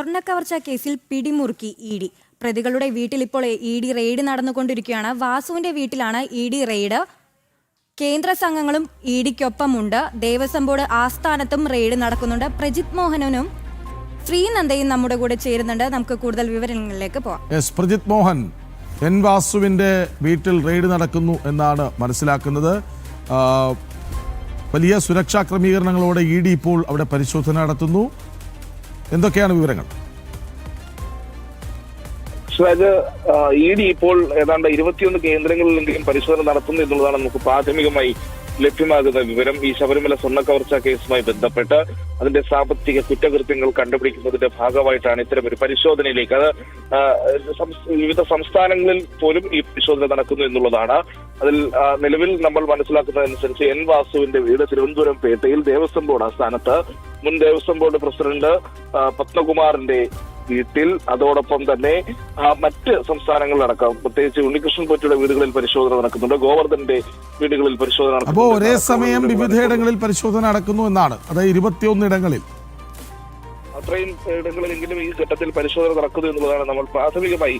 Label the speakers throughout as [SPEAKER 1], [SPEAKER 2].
[SPEAKER 1] സ്വർണക്കവർച്ച കേസിൽ പിടിമുറുക്കി E D. പ്രതികളുടെ വീട്ടിൽ ഇപ്പോൾ ഇ ഡി റെയ്ഡ് നടന്നുകൊണ്ടിരിക്കുകയാണ്. വാസുവിന്റെ വീട്ടിലാണ് ഇ ഡി റെയ്ഡ്. കേന്ദ്ര സംഘങ്ങളും ഇ ഡിക്കൊപ്പമുണ്ട്. ദേവസ്വം ബോർഡ് ആസ്ഥാനത്തും റെയ്ഡ് നടക്കുന്നുണ്ട്. പ്രജിത് മോഹനനും ശ്രീനന്ദയും നമ്മുടെ കൂടെ ചേരുന്നുണ്ട്. നമുക്ക് കൂടുതൽ വിവരങ്ങളിലേക്ക് പോവാം.
[SPEAKER 2] പ്രജിത് മോഹൻ എൻ വാസുവിന്റെ വീട്ടിൽ റെയ്ഡ് നടക്കുന്നു എന്നാണ് മനസ്സിലാക്കുന്നത്. വലിയ സുരക്ഷാ ക്രമീകരണങ്ങളോടെ ഇ ഡി ഇപ്പോൾ അവിടെ പരിശോധന നടത്തുന്നു. എന്തൊക്കെയാണ് വിവരങ്ങൾ?
[SPEAKER 3] അതായത് ഇ ഡി ഇപ്പോൾ ഏതാണ്ട് ഇരുപത്തിയൊന്ന് കേന്ദ്രങ്ങളിലെങ്കിലും പരിശോധന നടത്തുന്നു എന്നുള്ളതാണ് നമുക്ക് പ്രാഥമികമായി ലഭ്യമാകുന്ന വിവരം. ഈ ശബരിമല സ്വർണക്കവർച്ച കേസുമായി ബന്ധപ്പെട്ട് അതിന്റെ സാമ്പത്തിക കുറ്റകൃത്യങ്ങൾ കണ്ടുപിടിക്കുന്നതിന്റെ ഭാഗമായിട്ടാണ് ഇത്തരം ഒരു പരിശോധനയിലേക്ക്. അത് വിവിധ സംസ്ഥാനങ്ങളിൽ പോലും ഈ പരിശോധന നടക്കുന്നു എന്നുള്ളതാണ്. അതിൽ നിലവിൽ നമ്മൾ മനസ്സിലാക്കുന്നതനുസരിച്ച് എൻ വാസുവിന്റെ വീട് തിരുവനന്തപുരം പേട്ടയിൽ ദേവസ്വം ബോർഡ് ആസ്ഥാനത്ത് മുൻ ദേവസ്വം ബോർഡ് പ്രസിഡന്റ് പത്മകുമാറിന്റെ വീട്ടിൽ. അതോടൊപ്പം തന്നെ മറ്റ് സംസ്ഥാനങ്ങളിലടക്കം പ്രത്യേകിച്ച് ഉണ്ണികൃഷ്ണൻ പൊറ്റിയുടെ വീടുകളിൽ പരിശോധന നടക്കുന്നുണ്ട്. ഗോവർദ്ധന്റെ വീടുകളിൽ പരിശോധന
[SPEAKER 2] അപ്പോൾ ഒരേ സമയം വിവിധയിടങ്ങളിൽ പരിശോധന നടക്കുന്നു എന്നാണ്. അതായത് ഇരുപത്തിയൊന്ന് ഇടങ്ങളിൽ.
[SPEAKER 3] അത്രയും ഇടങ്ങളിലെങ്കിലും ഈ ഘട്ടത്തിൽ പരിശോധന നടക്കുന്നു എന്നുള്ളതാണ് നമ്മൾ പ്രാഥമികമായി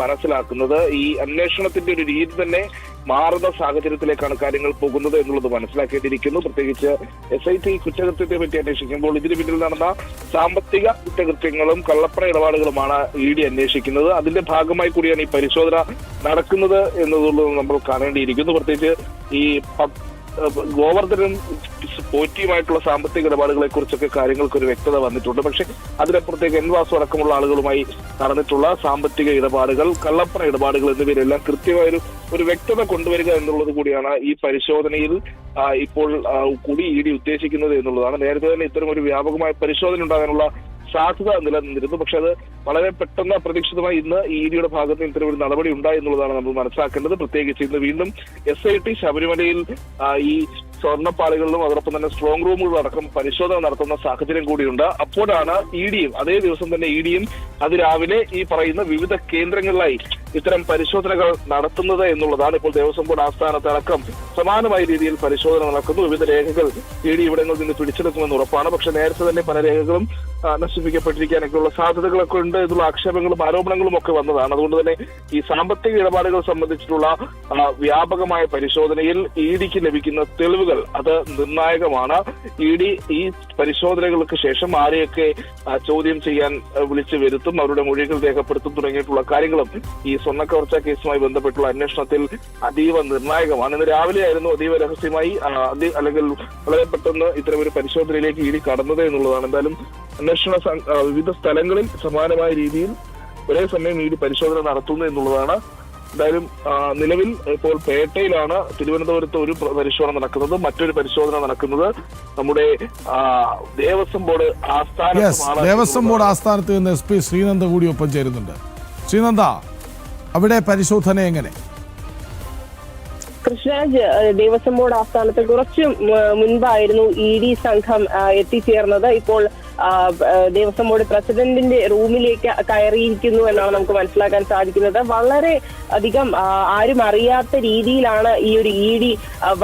[SPEAKER 3] മനസ്സിലാക്കുന്നത്. ഈ അന്വേഷണത്തിന്റെ ഒരു രീതി തന്നെ മാറുന്ന സാഹചര്യത്തിലേക്കാണ് കാര്യങ്ങൾ പോകുന്നത് എന്നുള്ളത് മനസ്സിലാക്കേണ്ടിയിരിക്കുന്നു. പ്രത്യേകിച്ച് എസ് ഐ ടി കുറ്റകൃത്യത്തെ പറ്റി അന്വേഷിക്കുമ്പോൾ ഇതിന് പിന്നിൽ നടന്ന സാമ്പത്തിക കുറ്റകൃത്യങ്ങളും കള്ളപ്പണ ഇടപാടുകളുമാണ് ഇ ഡി അന്വേഷിക്കുന്നത്. അതിന്റെ ഭാഗമായി കൂടിയാണ് ഈ പരിശോധന നടക്കുന്നത് എന്നുള്ളത് നമ്മൾ കാണേണ്ടിയിരിക്കുന്നു. പ്രത്യേകിച്ച് ഈ ഗോവർദ്ധനും പോറ്റിയുമായിട്ടുള്ള സാമ്പത്തിക ഇടപാടുകളെ കുറിച്ചൊക്കെ കാര്യങ്ങൾക്ക് ഒരു വ്യക്തത വന്നിട്ടുണ്ട്. പക്ഷെ അതിനപ്പുറത്തേക്ക് എൻ വാസു അടക്കമുള്ള ആളുകളുമായി നടന്നിട്ടുള്ള സാമ്പത്തിക ഇടപാടുകൾ കള്ളപ്പണ ഇടപാടുകൾ എന്നിവയിലെല്ലാം കൃത്യമായൊരു ഒരു വ്യക്തത കൊണ്ടുവരിക എന്നുള്ളത് കൂടിയാണ് ഈ പരിശോധനയിൽ ഇപ്പോൾ കൂടി ഇ ഡി ഉദ്ദേശിക്കുന്നത് എന്നുള്ളതാണ്. നേരത്തെ തന്നെ ഇത്തരം ഒരു വ്യാപകമായ പരിശോധന ഉണ്ടാകാനുള്ള സാധ്യത നിലനിന്നിരുന്നു. പക്ഷെ അത് വളരെ പെട്ടെന്ന് അപ്രതീക്ഷിതമായി ഇന്ന് ഇ ഡിയുടെ ഭാഗത്ത് ഇത്തരം ഒരു നടപടി ഉണ്ടായി എന്നുള്ളതാണ് നമ്മൾ മനസ്സിലാക്കേണ്ടത്. പ്രത്യേകിച്ച് ഇന്ന് വീണ്ടും എസ് ഐ ടി ശബരിമലയിൽ ഈ സ്വർണപ്പാളികളിലും അതോടൊപ്പം തന്നെ സ്ട്രോങ് റൂമുകളും അടക്കം പരിശോധന നടത്തുന്ന സാഹചര്യം കൂടിയുണ്ട്. അപ്പോഴാണ് ഇ ഡിയും അതേ ദിവസം തന്നെ ഇ ഡിയും അതിരാവിലെ ഈ പറയുന്ന വിവിധ കേന്ദ്രങ്ങളിലായി ഇത്തരം പരിശോധനകൾ നടത്തുന്നത് എന്നുള്ളതാണ് ഇപ്പോൾ ദേവസ്വം ബോർഡ് ആസ്ഥാനത്ത് അടക്കം സമാനമായ രീതിയിൽ പരിശോധന നടക്കുന്നു. വിവിധ രേഖകൾ ഇ ഡി ഇവിടങ്ങളിൽ നിന്ന് പിടിച്ചെടുക്കുമെന്ന് ഉറപ്പാണ്. പക്ഷെ നേരത്തെ തന്നെ പല രേഖകളും നശിപ്പിക്കപ്പെട്ടിരിക്കാനൊക്കെയുള്ള സാധ്യതകളൊക്കെ ഉണ്ട്. എന്നുള്ള ആക്ഷേപങ്ങളും ആരോപണങ്ങളും ഒക്കെ വന്നതാണ്. അതുകൊണ്ട് തന്നെ ഈ സാമ്പത്തിക ഇടപാടുകൾ സംബന്ധിച്ചിട്ടുള്ള വ്യാപകമായ പരിശോധനയിൽ ഇ ഡിക്ക് ലഭിക്കുന്ന തെളിവുകൾ അത് നിർണായകമാണ്. ഇ ഡി ഈ പരിശോധനകൾക്ക് ശേഷം ആരെയൊക്കെ ചോദ്യം ചെയ്യാൻ വിളിച്ചു വരുത്തും അവരുടെ മൊഴികൾ രേഖപ്പെടുത്തും തുടങ്ങിയിട്ടുള്ള കാര്യങ്ങളും ഈ സ്വർണക്കവർച്ച കേസുമായി ബന്ധപ്പെട്ടുള്ള അന്വേഷണത്തിൽ അതീവ നിർണായകമാണ്. ഇന്ന് രാവിലെ ആയിരുന്നു അതീവ രഹസ്യമായി അല്ലെങ്കിൽ വളരെ പെട്ടെന്ന് ഇത്തരം ഒരു പരിശോധനയിലേക്ക് ഇ ഡി കടന്നത് എന്നുള്ളതാണ്. എന്തായാലും അന്വേഷണ വിവിധ സ്ഥലങ്ങളിൽ സമാനമായ രീതിയിൽ ഒരേ സമയം ഈ പരിശോധന നടത്തുന്നു എന്നുള്ളതാണ്. എന്തായാലും നിലവിൽ ഇപ്പോൾ പേട്ടയിലാണ് തിരുവനന്തപുരത്ത് ഒരു പരിശോധന നടക്കുന്നത്. മറ്റൊരു പരിശോധന നടക്കുന്നത് നമ്മുടെ ദേവസ്വം ബോർഡ് ആസ്ഥാന
[SPEAKER 2] ദേവസ്വം ബോർഡ് ആസ്ഥാനത്ത് നിന്ന് എസ് പി ശ്രീനന്ദ കൂടി ഒപ്പം ചേരുന്നുണ്ട്. ശ്രീനന്ദ അവിടെ പരിശോധന എങ്ങനെ?
[SPEAKER 4] കൃഷ്ണരാജ് ദേവസ്വം ബോർഡ് ആസ്ഥാനത്ത് കുറച്ച് മുൻപായിരുന്നു ഇ ഡി സംഘം എത്തിച്ചേർന്നത്. ഇപ്പോൾ ദേവസ്വം ബോർഡ് പ്രസിഡന്റിന്റെ റൂമിലേക്ക് കയറിയിരിക്കുന്നു എന്നാണ് നമുക്ക് മനസ്സിലാക്കാൻ സാധിക്കുന്നത്. വളരെ അധികം ആരും അറിയാത്ത രീതിയിലാണ് ഈ ഒരു ഇ ഡി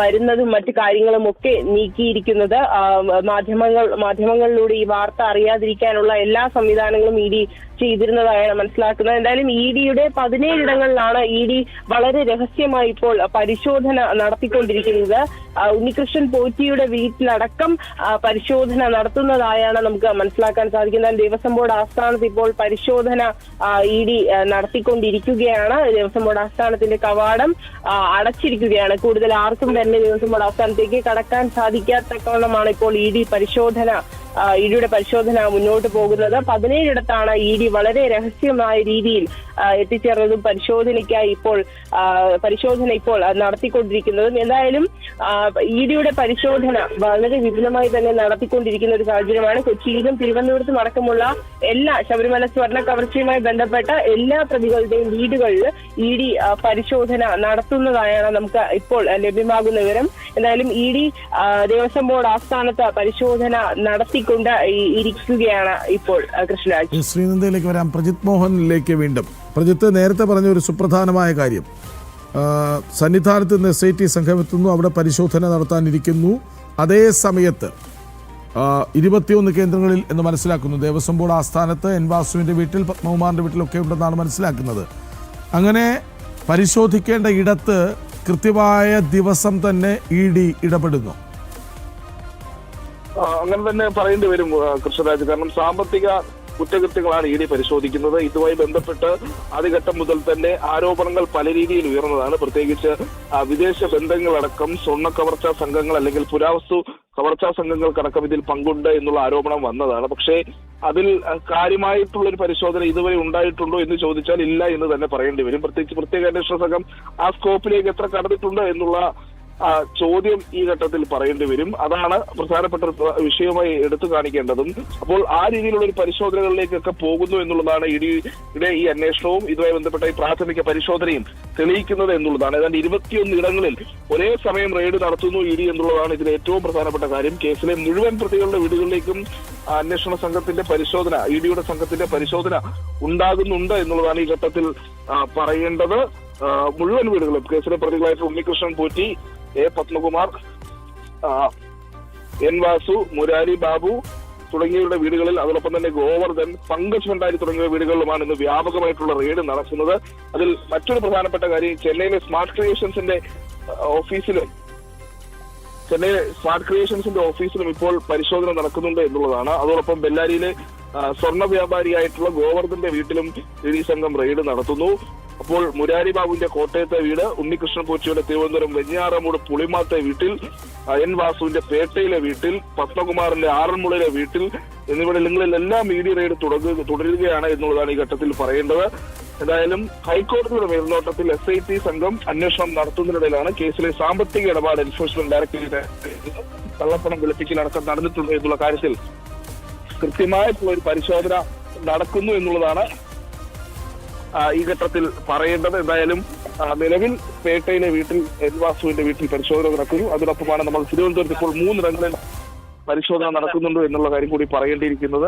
[SPEAKER 4] വരുന്നതും മറ്റു കാര്യങ്ങളും ഒക്കെ നീക്കിയിരിക്കുന്നത്. മാധ്യമങ്ങൾ മാധ്യമങ്ങളിലൂടെ ഈ വാർത്ത അറിയാതിരിക്കാനുള്ള എല്ലാ സംവിധാനങ്ങളും ഇ ഡി ചെയ്തിരുന്നതായാണ് മനസ്സിലാക്കുന്നത്. എന്തായാലും ഇ ഡിയുടെ പതിനേഴിടങ്ങളിലാണ് ഇ ഡി വളരെ രഹസ്യമായി ഇപ്പോൾ പരിശോധന നടത്തിക്കൊണ്ടിരിക്കുന്നത്. ഉണ്ണികൃഷ്ണൻ പോറ്റിയുടെ വീട്ടിലടക്കം പരിശോധന നടത്തുന്നതായാണ് നമുക്ക് മനസ്സിലാക്കാൻ സാധിക്കുന്നത്. ദേവസ്വം ബോർഡ് ആസ്ഥാനത്ത് ഇപ്പോൾ പരിശോധന ഇ ഡി നടത്തിക്കൊണ്ടിരിക്കുകയാണ്. ദേവസ്വം ബോർഡ് ആസ്ഥാനത്തിന്റെ കവാടം അടച്ചിരിക്കുകയാണ്. കൂടുതൽ ആർക്കും തന്നെ ദേവസ്വം ബോർഡ് ആസ്ഥാനത്തേക്ക് കടക്കാൻ സാധിക്കാത്തക്കവണ്ണമാണ് ഇപ്പോൾ ഇ ഡി പരിശോധന ഇ ഡിയുടെ പരിശോധന മുന്നോട്ട് പോകുന്നത്. പതിനേഴിടത്താണ് ഇ ഡി വളരെ രഹസ്യമായ രീതിയിൽ എത്തിച്ചേർന്നതും പരിശോധനയ്ക്കായി ഇപ്പോൾ പരിശോധന ഇപ്പോൾ നടത്തിക്കൊണ്ടിരിക്കുന്നതും. എന്തായാലും ഇ ഡിയുടെ പരിശോധന വളരെ വിപുലമായി തന്നെ നടത്തിക്കൊണ്ടിരിക്കുന്ന ഒരു സാഹചര്യമാണ്. കൊച്ചിയിലും തിരുവനന്തപുരത്തും അടക്കമുള്ള എല്ലാ ശബരിമല സ്വർണ കവർച്ചയുമായി ബന്ധപ്പെട്ട എല്ലാ പ്രതികളുടെയും വീടുകളിൽ ഇ ഡി പരിശോധന നടത്തുന്നതായാണ് നമുക്ക് ഇപ്പോൾ ലഭ്യമാകുന്ന വിവരം. എന്തായാലും ഇ ഡി ദേവസ്വം ബോർഡ് ആസ്ഥാനത്ത് പരിശോധന നടത്തിക്കൊണ്ട് ഈ- ഇരിക്കുകയാണ് ഇപ്പോൾ കൃഷ്ണരാജ്.
[SPEAKER 2] ശ്രീനന്ദയിലേക്ക് വരാം. പ്രജിത് മോഹനിലേക്ക് വീണ്ടും. പ്രജിത്ത് നേരത്തെ പറഞ്ഞ ഒരു സുപ്രധാനമായ കാര്യം. സന്നിധാനത്ത് നിന്ന് എസ് ഐ ടി സംഘം എത്തുന്നു അവിടെ പരിശോധന നടത്താനിരിക്കുന്നു. അതേ സമയത്ത് ഇരുപത്തിയൊന്ന് കേന്ദ്രങ്ങളിൽ എന്ന് മനസ്സിലാക്കുന്നു. ദേവസ്വം ബോർഡ് ആസ്ഥാനത്ത് എൻ വാസുവിന്റെ വീട്ടിൽ പത്മകുമാറിന്റെ വീട്ടിലൊക്കെ ഉണ്ടെന്നാണ് മനസ്സിലാക്കുന്നത്. അങ്ങനെ പരിശോധിക്കേണ്ട ഇടത്ത് കൃത്യമായ ദിവസം തന്നെ ഇ ഡി ഇടപെടുന്നു.
[SPEAKER 3] അങ്ങനെ തന്നെ പറയേണ്ടി വരും കൃഷ്ണരാജ്. കാരണം സാമ്പത്തിക കുറ്റകൃത്യങ്ങളാണ് ഇ ഡി പരിശോധിക്കുന്നത്. ഇതുമായി ബന്ധപ്പെട്ട് ആദ്യഘട്ടം മുതൽ തന്നെ ആരോപണങ്ങൾ പല രീതിയിൽ ഉയർന്നതാണ്. പ്രത്യേകിച്ച് വിദേശ ബന്ധങ്ങളടക്കം സ്വർണ കവർച്ചാ സംഘങ്ങൾ അല്ലെങ്കിൽ പുരാവസ്തു കവർച്ചാ സംഘങ്ങൾക്കടക്കം ഇതിൽ പങ്കുണ്ട് എന്നുള്ള ആരോപണം വന്നതാണ്. പക്ഷേ അതിൽ കാര്യമായിട്ടുള്ള ഒരു പരിശോധന ഇതുവരെ ഉണ്ടായിട്ടുണ്ടോ എന്ന് ചോദിച്ചാൽ ഇല്ല എന്ന് തന്നെ പറയേണ്ടി വരും. പ്രത്യേകിച്ച് പ്രത്യേക അന്വേഷണ സംഘം ആ സ്കോപ്പിലേക്ക് എത്ര കടന്നിട്ടുണ്ട് എന്നുള്ള ചോദ്യം ഈ ഘട്ടത്തിൽ പറയേണ്ടി വരും. അതാണ് പ്രധാനപ്പെട്ട വിഷയമായി എടുത്തു കാണിക്കേണ്ടതും. അപ്പോൾ ആ രീതിയിലുള്ള ഒരു പരിശോധനകളിലേക്കൊക്കെ പോകുന്നു എന്നുള്ളതാണ് ഇഡിയുടെ ഡിയുടെ ഈ അന്വേഷണവും ഇതുമായി ബന്ധപ്പെട്ട ഈ പ്രാഥമിക പരിശോധനയും തെളിയിക്കുന്നത് എന്നുള്ളതാണ്. ഏതാണ്ട് ഇരുപത്തിയൊന്ന് ഇടങ്ങളിൽ ഒരേ സമയം റെയ്ഡ് നടത്തുന്നു ഇ ഡി എന്നുള്ളതാണ് ഇതിലെ ഏറ്റവും പ്രധാനപ്പെട്ട കാര്യം. കേസിലെ മുഴുവൻ പ്രതികളുടെ വീടുകളിലേക്കും അന്വേഷണ സംഘത്തിന്റെ പരിശോധന ഇ ഡിയുടെ സംഘത്തിന്റെ പരിശോധന ഉണ്ടാകുന്നുണ്ട് എന്നുള്ളതാണ് ഈ ഘട്ടത്തിൽ പറയേണ്ടത്. മുഴുവൻ വീടുകളും കേസിലെ പ്രതികളായിട്ട് ഉണ്ണികൃഷ്ണൻ പോറ്റി എ പത്മകുമാർ എൻ വാസു മുരാരി ബാബു തുടങ്ങിയവരുടെ വീടുകളിൽ അതോടൊപ്പം തന്നെ ഗോവർദ്ധൻ പങ്കജ് ഭണ്ഡാരി തുടങ്ങിയ വീടുകളിലുമാണ് ഇന്ന് വ്യാപകമായിട്ടുള്ള റെയ്ഡ് നടക്കുന്നത്. അതിൽ മറ്റൊരു പ്രധാനപ്പെട്ട കാര്യം ചെന്നൈയിലെ സ്മാർട്ട് ക്രിയേഷൻസിന്റെ ഓഫീസിലും ചെന്നൈ സ്മാർട്ട് ക്രിയേഷൻസിന്റെ ഓഫീസിലും ഇപ്പോൾ പരിശോധന നടക്കുന്നുണ്ട് എന്നുള്ളതാണ്. അതോടൊപ്പം ബെല്ലാരിയിലെ സ്വർണ വ്യാപാരിയായിട്ടുള്ള ഗോവർദ്ധന്റെ വീട്ടിലും ഇ സംഘം റെയ്ഡ് നടത്തുന്നു. അപ്പോൾ മുരാരി ബാബുവിന്റെ കോട്ടയത്തെ വീട് ഉണ്ണികൃഷ്ണൻ പോറ്റിയുടെ തിരുവനന്തപുരം വെഞ്ഞാറമൂട് പുളിമാത്തെ വീട്ടിൽ എൻ വാസുവിന്റെ പേട്ടയിലെ വീട്ടിൽ പത്മകുമാറിന്റെ ആറന്മുളയിലെ വീട്ടിൽ എന്നിവിടങ്ങളിലെല്ലാം ഇ ഡി റെയ്ഡ് തുടരുകയാണ് എന്നുള്ളതാണ് ഈ ഘട്ടത്തിൽ പറയേണ്ടത്. എന്തായാലും ഹൈക്കോടതിയുടെ മേൽനോട്ടത്തിൽ എസ് ഐ ടി സംഘം അന്വേഷണം നടത്തുന്നതിനിടയിലാണ് കേസിലെ സാമ്പത്തിക ഇടപാട് എൻഫോഴ്സ്മെന്റ് ഡയറക്ടറേറ്റ് കള്ളപ്പണം വെളുപ്പിക്കലടക്കം നടന്നിട്ടുണ്ട് എന്നുള്ള കാര്യത്തിൽ കൃത്യമായിട്ടുള്ള ഒരു പരിശോധന നടക്കുന്നു എന്നുള്ളതാണ് ഈ ഘട്ടത്തിൽ പറയേണ്ടത് എന്തായാലും നിലവിൽ പേട്ടയിലെ വീട്ടിൽ എൻ വാസുവിന്റെ വീട്ടിൽ പരിശോധന നടക്കുന്നു. അതിനൊപ്പമാണ് നമ്മൾ തിരുവനന്തപുരത്ത് ഇപ്പോൾ മൂന്നിടങ്ങളിൽ പരിശോധന നടക്കുന്നുണ്ട് എന്നുള്ള കാര്യം കൂടി പറയേണ്ടിയിരിക്കുന്നത്.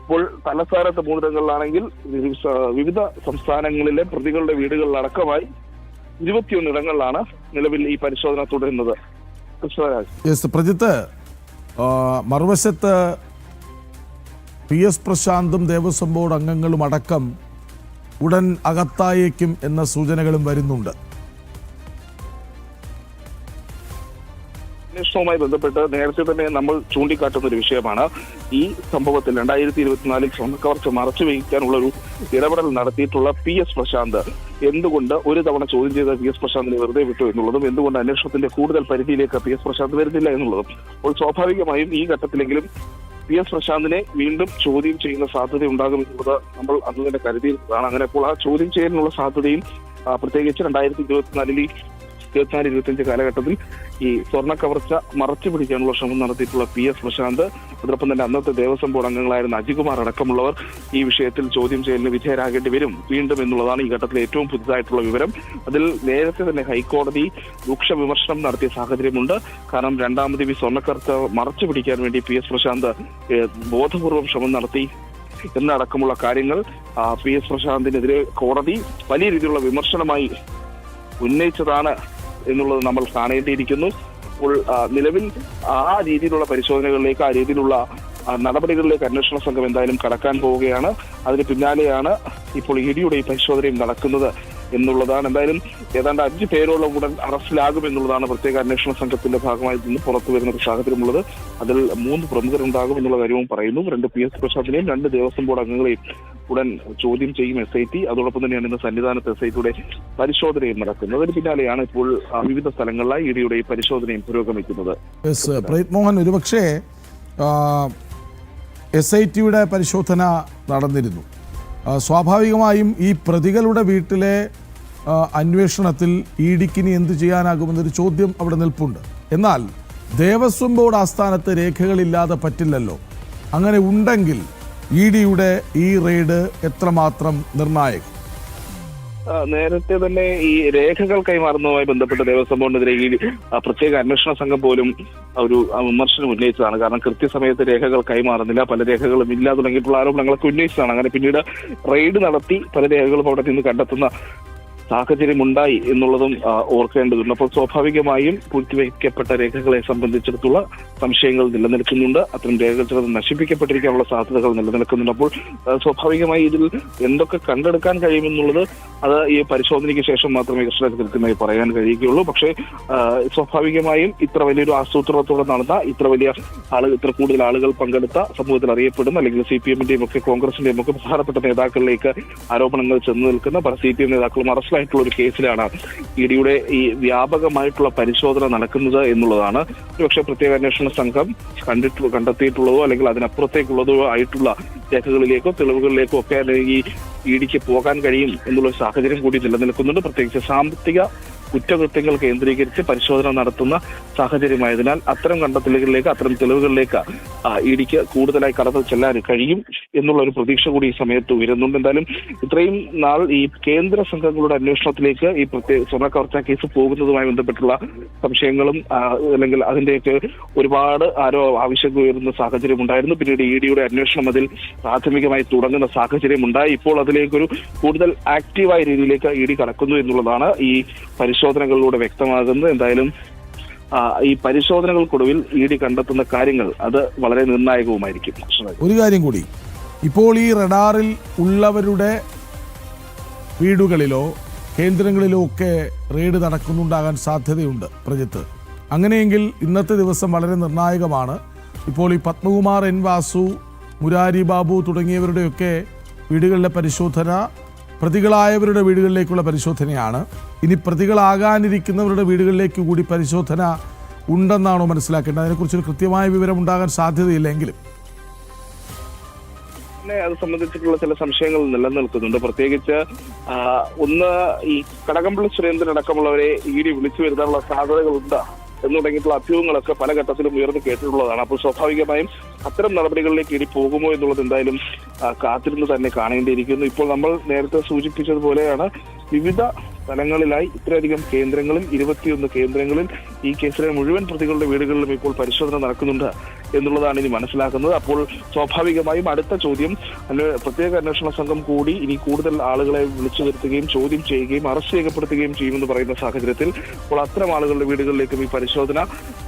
[SPEAKER 3] ഇപ്പോൾ തലസ്ഥാനത്ത് മൂന്നിടങ്ങളിലാണെങ്കിൽ വിവിധ- സംസ്ഥാനങ്ങളിലെ പ്രതികളുടെ വീടുകളിലടക്കമായി ഇരുപത്തിയൊന്ന് ഇടങ്ങളിലാണ് നിലവിൽ ഈ പരിശോധന തുടരുന്നത്. കൃഷ്ണരാജ്.
[SPEAKER 2] പ്രജിത്ത് മറുവശത്ത് പി എസ് പ്രശാന്തും ദേവസ്വം ബോർഡ് അംഗങ്ങളും അടക്കം ഉടൻ അകത്തായേക്കും എന്ന സൂചനകളും വരുന്നുണ്ട്.
[SPEAKER 3] അന്വേഷണവുമായി ബന്ധപ്പെട്ട് നേരത്തെ തന്നെ നമ്മൾ ചൂണ്ടിക്കാട്ടുന്ന ഒരു വിഷയമാണ്. ഈ സംഭവത്തിൽ രണ്ടായിരത്തി ഇരുപത്തിനാലിൽ സ്വർണക്കവർച്ച മറച്ചു വയ്ക്കാനുള്ള ഒരു ഇടപെടൽ നടത്തിയിട്ടുള്ള പി എസ് പ്രശാന്ത് എന്തുകൊണ്ട് ഒരു തവണ ചോദ്യം ചെയ്ത പി എസ് പ്രശാന്തിനെ വെറുതെ വിട്ടു എന്നുള്ളതും എന്തുകൊണ്ട് അന്വേഷണത്തിന്റെ കൂടുതൽ പരിധിയിലേക്ക് പി എസ് പ്രശാന്ത് വരുന്നില്ല എന്നുള്ളതും. അപ്പോൾ സ്വാഭാവികമായും ഈ ഘട്ടത്തിലെങ്കിലും പി എസ് പ്രശാന്തിനെ വീണ്ടും ചോദ്യം ചെയ്യുന്ന സാധ്യത ഉണ്ടാകും എന്നുള്ളത് നമ്മൾ അന്ന് തന്നെ കരുതിയിരുന്നതാണ്. അങ്ങനെ അപ്പോൾ ആ ചോദ്യം ചെയ്യാനുള്ള സാധ്യതയും പ്രത്യേകിച്ച് രണ്ടായിരത്തി ഇരുപത്തിനാലിൽ ഈ ഇരുപത്തിനാല് ഇരുപത്തിയഞ്ച് കാലഘട്ടത്തിൽ ഈ സ്വർണ കവർച്ച മറച്ചു പിടിക്കാനുള്ള ശ്രമം നടത്തിയിട്ടുള്ള പി എസ് പ്രശാന്ത് അതോടൊപ്പം തന്നെ അന്നത്തെ ദേവസ്വം ബോർഡ് അംഗങ്ങളായിരുന്ന അജികുമാർ അടക്കമുള്ളവർ ഈ വിഷയത്തിൽ ചോദ്യം ചെയ്യലിന് വിധേയരാകേണ്ടി വരും. വീണ്ടും എന്നുള്ളതാണ് ഈ ഘട്ടത്തിലെ ഏറ്റവും പുതുതായിട്ടുള്ള വിവരം. അതിൽ നേരത്തെ തന്നെ ഹൈക്കോടതി രൂക്ഷ വിമർശനം നടത്തിയ സാഹചര്യമുണ്ട്. കാരണം രണ്ടാമത് ഈ സ്വർണക്കർച്ച മറച്ചു പിടിക്കാൻ വേണ്ടി പി എസ് പ്രശാന്ത് ബോധപൂർവം ശ്രമം നടത്തി എന്നടക്കമുള്ള കാര്യങ്ങൾ പി എസ് പ്രശാന്തിനെതിരെ കോടതി വലിയ രീതിയിലുള്ള വിമർശനമായി ഉന്നയിച്ചതാണ് എന്നുള്ളത് നമ്മൾ കാണേണ്ടിയിരിക്കുന്നു. അപ്പോൾ നിലവിൽ ആ രീതിയിലുള്ള പരിശോധനകളിലേക്ക് ആ രീതിയിലുള്ള നടപടികളിലേക്ക് അന്വേഷണ സംഘം എന്തായാലും കടക്കാൻ പോവുകയാണ്. അതിന് പിന്നാലെയാണ് ഇപ്പോൾ ഇ ഡിയുടെ ഈ പരിശോധനയും നടക്കുന്നത്. എന്നുള്ളതാണ്. എന്തായാലും ഏതാണ്ട് അഞ്ച് പേരോളം ഉടൻ അറസ്റ്റിലാകും എന്നുള്ളതാണ് പ്രത്യേക അന്വേഷണ സംഘത്തിന്റെ ഭാഗമായി നിന്ന് പുറത്തു വരുന്ന ഒരു സാഹചര്യമുള്ളത്. അതിൽ മൂന്ന് പ്രമുഖരുണ്ടാകും എന്നുള്ള കാര്യവും പറയുന്നു. രണ്ട് പി എസ് പ്രസാദിനെയും രണ്ട് ദേവസ്വം ബോർഡ് അംഗങ്ങളെയും ഉടൻ ചോദ്യം ചെയ്യും എസ് ഐ ടി അതോടൊപ്പം തന്നെയാണ് ഇന്ന് സന്നിധാനത്ത് എസ് ഐ ടിയുടെ പരിശോധനയും നടക്കുന്നത്. അതിന് പിന്നാലെയാണ് ഇപ്പോൾ വിവിധ സ്ഥലങ്ങളിലായി ഇ പരിശോധനയും പുരോഗമിക്കുന്നത്.
[SPEAKER 2] യെസ് മോഹൻ ഒരുപക്ഷേ എസ് ഐ ടിയുടെ പരിശോധന നടന്നിരുന്നു. സ്വാഭാവികമായും ഈ പ്രതികളുടെ വീട്ടിലെ അന്വേഷണത്തിൽ ഇ ഡിക്കിനി എന്ത് ചെയ്യാനാകുമെന്നൊരു ചോദ്യം അവിടെ നിൽപ്പുണ്ട്. എന്നാൽ ദേവസ്വം ബോർഡ് ആസ്ഥാനത്ത് രേഖകളില്ലാതെ പറ്റില്ലല്ലോ. അങ്ങനെ ഉണ്ടെങ്കിൽ ഇ ഡിയുടെ ഈ റെയ്ഡ് എത്രമാത്രം നിർണായകം?
[SPEAKER 3] നേരത്തെ തന്നെ ഈ രേഖകൾ കൈമാറുന്നതുമായി ബന്ധപ്പെട്ട് ദേവസ്വം ബോർഡിനെതിരെ ഈ പ്രത്യേക അന്വേഷണ സംഘം പോലും ഒരു വിമർശനം ഉന്നയിച്ചതാണ്. കാരണം കൃത്യസമയത്ത് രേഖകൾ കൈമാറുന്നില്ല. പല രേഖകളും ഇല്ല തുടങ്ങിയിട്ടുള്ള ആരോപണങ്ങളൊക്കെ ഉന്നയിച്ചതാണ്. അങ്ങനെ പിന്നീട് റെയ്ഡ് നടത്തി പല രേഖകളും അവിടെ നിന്ന് കണ്ടെത്തുന്ന സാഹചര്യമുണ്ടായി എന്നുള്ളതും ഓർക്കേണ്ടതുണ്ട്. അപ്പോൾ സ്വാഭാവികമായും പൂഴ്ത്തിവയ്ക്കപ്പെട്ട രേഖകളെ സംബന്ധിച്ചിടത്തുള്ള സംശയങ്ങൾ നിലനിൽക്കുന്നുണ്ട്. അത്തരം രേഖകൾ ചിലത് നശിപ്പിക്കപ്പെട്ടിരിക്കാനുള്ള സാധ്യതകൾ നിലനിൽക്കുന്നുണ്ട്. അപ്പോൾ സ്വാഭാവികമായി ഇതിൽ എന്തൊക്കെ കണ്ടെടുക്കാൻ കഴിയുമെന്നുള്ളത് അത് ഈ പരിശോധനയ്ക്ക് ശേഷം മാത്രമേ കൃഷ്ണ കൃത്യമായി പറയാൻ കഴിയുകയുള്ളൂ. പക്ഷേ സ്വാഭാവികമായും ഇത്ര വലിയൊരു ആസൂത്രണത്തോടെ നടന്ന ഇത്ര വലിയ ആളുകൾ ഇത്ര കൂടുതൽ ആളുകൾ പങ്കെടുത്ത സമൂഹത്തിൽ അറിയപ്പെടുന്ന അല്ലെങ്കിൽ സി പി എമ്മിന്റെയും ഒക്കെ കോൺഗ്രസിന്റെയും ഒക്കെ പ്രധാനപ്പെട്ട നേതാക്കളിലേക്ക് ആരോപണങ്ങൾ ചെന്ന് നിൽക്കുന്ന പല സി പി എം നേതാക്കളും അറസ്റ്റിലായിട്ടുള്ള ഒരു കേസിലാണ് ഇ ഡിയുടെ ഈ വ്യാപകമായിട്ടുള്ള പരിശോധന നടക്കുന്നത് എന്നുള്ളതാണ്. പക്ഷേ പ്രത്യേക അന്വേഷണ സംഘം കണ്ടിട്ട് കണ്ടെത്തിയിട്ടുള്ളതോ അല്ലെങ്കിൽ അതിനപ്പുറത്തേക്കുള്ളതോ ആയിട്ടുള്ള രേഖകളിലേക്കോ തെളിവുകളിലേക്കോ ഒക്കെ അല്ലെങ്കിൽ ഇ ഡിക്ക് പോകാൻ കഴിയും എന്നുള്ള സാഹചര്യം കൂടി നിലനിൽക്കുന്നുണ്ട്. പ്രത്യേകിച്ച് സാമ്പത്തിക കുറ്റകൃത്യങ്ങൾ കേന്ദ്രീകരിച്ച് പരിശോധന നടത്തുന്ന സാഹചര്യമായതിനാൽ അത്തരം കണ്ടെത്തലുകളിലേക്ക് അത്തരം തെളിവുകളിലേക്ക് ഇടിക്ക് കൂടുതലായി കടന്നു ചെല്ലാൻ കഴിയും എന്നുള്ള ഒരു പ്രതീക്ഷ കൂടി ഈ സമയത്ത് ഉയരുന്നുണ്ട്. എന്തായാലും ഇത്രയും നാൾ ഈ കേന്ദ്ര സംഘങ്ങളുടെ അന്വേഷണത്തിലേക്ക് ഈ പ്രത്യേക സ്വർണ കവർച്ച കേസ് പോകുന്നതുമായി ബന്ധപ്പെട്ടുള്ള സംശയങ്ങളും അല്ലെങ്കിൽ അതിന്റെയൊക്കെ ഒരുപാട് ആരോ ആവശ്യം ഉയരുന്ന സാഹചര്യം ഉണ്ടായിരുന്നു. പിന്നീട് ഇ ഡിയുടെ അന്വേഷണം അതിൽ പ്രാഥമികമായി തുടങ്ങുന്ന സാഹചര്യം ഉണ്ടായി. ഇപ്പോൾ അതിലേക്കൊരു കൂടുതൽ ആക്റ്റീവായ രീതിയിലേക്ക് ഇ ഡി കടക്കുന്നു എന്നുള്ളതാണ് ഈ പരിശോധനകളിലൂടെ വ്യക്തമാകുന്നത് എന്തായാലും ഈ പരിശോധനകൾക്കൊടുവിൽ ഇ ഡി കണ്ടെത്തുന്ന കാര്യങ്ങൾ അത് വളരെ നിർണായകവുമായിരിക്കും.
[SPEAKER 2] ഒരു കാര്യം കൂടി. ഇപ്പോൾ ഈ റഡാറിൽ ഉള്ളവരുടെ വീടുകളിലോ കേന്ദ്രങ്ങളിലോ ഒക്കെ റെയ്ഡ് നടക്കുന്നുണ്ടാകാൻ സാധ്യതയുണ്ട് പ്രജിത്ത്. അങ്ങനെയെങ്കിൽ ഇന്നത്തെ ദിവസം വളരെ നിർണായകമാണ്. ഇപ്പോൾ ഈ പത്മകുമാർ എൻ വാസു മുരാരി ബാബു തുടങ്ങിയവരുടെയൊക്കെ വീടുകളിലെ പരിശോധന പ്രതികളായവരുടെ വീടുകളിലേക്കുള്ള പരിശോധനയാണ്. ഇനി പ്രതികളാകാനിരിക്കുന്നവരുടെ വീടുകളിലേക്ക് കൂടി പരിശോധന ഉണ്ടെന്നാണോ മനസ്സിലാക്കേണ്ടത്? അതിനെക്കുറിച്ചൊരു കൃത്യമായ വിവരം ഉണ്ടാകാൻ സാധ്യതയില്ലെങ്കിലും.
[SPEAKER 3] തന്നെ അത് സംബന്ധിച്ചിട്ടുള്ള ചില സംശയങ്ങൾ നിലനിൽക്കുന്നുണ്ട്. പ്രത്യേകിച്ച് ഒന്ന് ഈ കടകംപള്ളി സുരേന്ദ്രൻ അടക്കമുള്ളവരെ വിളിച്ചു വരുത്താനുള്ള സാധ്യതകളുണ്ട് എന്ന് തുടങ്ങിയിട്ടുള്ള അഭ്യൂഹങ്ങളൊക്കെ പല ഘട്ടത്തിലും ഉയർന്നു കേട്ടിട്ടുള്ളതാണ്. അപ്പോൾ സ്വാഭാവികമായും അത്തരം നടപടികളിലേക്ക് ഇനി പോകുമോ എന്നുള്ളത് എന്തായാലും കാത്തിരുന്ന് തന്നെ കാണേണ്ടിയിരിക്കുന്നു. ഇപ്പോൾ നമ്മൾ നേരത്തെ സൂചിപ്പിച്ചതുപോലെയാണ് വിവിധ സ്ഥലങ്ങളിലായി ഇത്രയധികം കേന്ദ്രങ്ങളിൽ ഇരുപത്തിയൊന്ന് കേന്ദ്രങ്ങളിൽ ഈ കേസിലെ മുഴുവൻ പ്രതികളുടെ വീടുകളിലും ഇപ്പോൾ പരിശോധന നടക്കുന്നുണ്ട്. എന്നുള്ളതാണ് ഇനി മനസ്സിലാക്കുന്നത്. അപ്പോൾ സ്വാഭാവികമായും അടുത്ത ചോദ്യം പ്രത്യേക അന്വേഷണ സംഘം കൂടി ഇനി കൂടുതൽ ആളുകളെ വിളിച്ചു വരുത്തുകയും ചോദ്യം ചെയ്യുകയും അറസ്റ്റ് രേഖപ്പെടുത്തുകയും ചെയ്യുമെന്ന് പറയുന്ന സാഹചര്യത്തിൽ അപ്പോൾ അത്തരം ആളുകളുടെ വീടുകളിലേക്കും ഈ പരിശോധന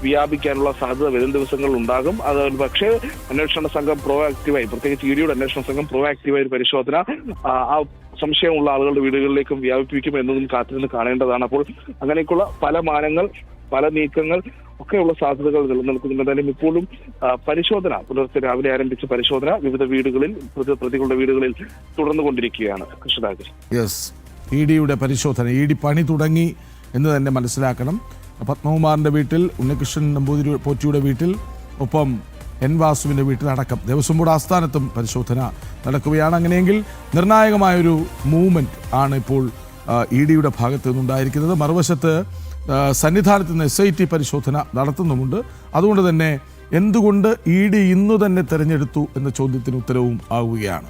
[SPEAKER 3] വ്യാപിക്കാനുള്ള സാധ്യത വരും ദിവസങ്ങളിൽ ഉണ്ടാകും. അത് പക്ഷേ അന്വേഷണ സംഘം പ്രോ ആക്റ്റീവായി പ്രത്യേകിച്ച് ഇ ഡിയുടെ അന്വേഷണ സംഘം പ്രോ ആക്റ്റീവായ ഒരു പരിശോധന ആ സംശയമുള്ള ആളുകളുടെ വീടുകളിലേക്കും വ്യാപിപ്പിക്കും എന്നതും കാത്തിരുന്ന് കാണേണ്ടതാണ്. അപ്പോൾ അങ്ങനെയൊക്കെയുള്ള പല മാനങ്ങൾ പല നീക്കങ്ങൾ ഒക്കെയുള്ള സാധ്യതകൾ നിലനിൽക്കുന്നുണ്ട്. എന്തായാലും ഇപ്പോഴും പരിശോധന പുലർച്ചെ രാവിലെ ആരംഭിച്ച പരിശോധന വിവിധ വീടുകളിൽ പ്രതി- പ്രതികളുടെ വീടുകളിൽ തുടർന്നുകൊണ്ടിരിക്കുകയാണ് കൃഷ്ണരാജ്
[SPEAKER 2] യെസ് പരിശോധന ഇ ഡി പണി തുടങ്ങി എന്ന് തന്നെ മനസ്സിലാക്കണം. പത്മകുമാറിന്റെ വീട്ടിൽ ഉണ്ണികൃഷ്ണൻ നമ്പൂതിരി പോറ്റിയുടെ വീട്ടിൽ ഒപ്പം എൻ വാസുവിന്റെ വീട്ടിലടക്കം ദേവസ്വം ബോർഡ് ആസ്ഥാനത്തും പരിശോധന നടക്കുകയാണ്. അങ്ങനെയെങ്കിൽ നിർണായകമായൊരു മൂവ്മെന്റ് ആണ് ഇപ്പോൾ ഇ ഡിയുടെ ഭാഗത്ത് നിന്നുണ്ടായിരിക്കുന്നത്. മറുവശത്ത് സന്നിധാനത്ത് നിന്ന് എസ് ഐ ടി പരിശോധന നടത്തുന്നുമുണ്ട്. അതുകൊണ്ട് തന്നെ എന്തുകൊണ്ട് ഇ ഡി ഇന്നു തന്നെ തെരഞ്ഞെടുത്തു എന്ന ചോദ്യത്തിന് ഉത്തരവും ആവുകയാണ്.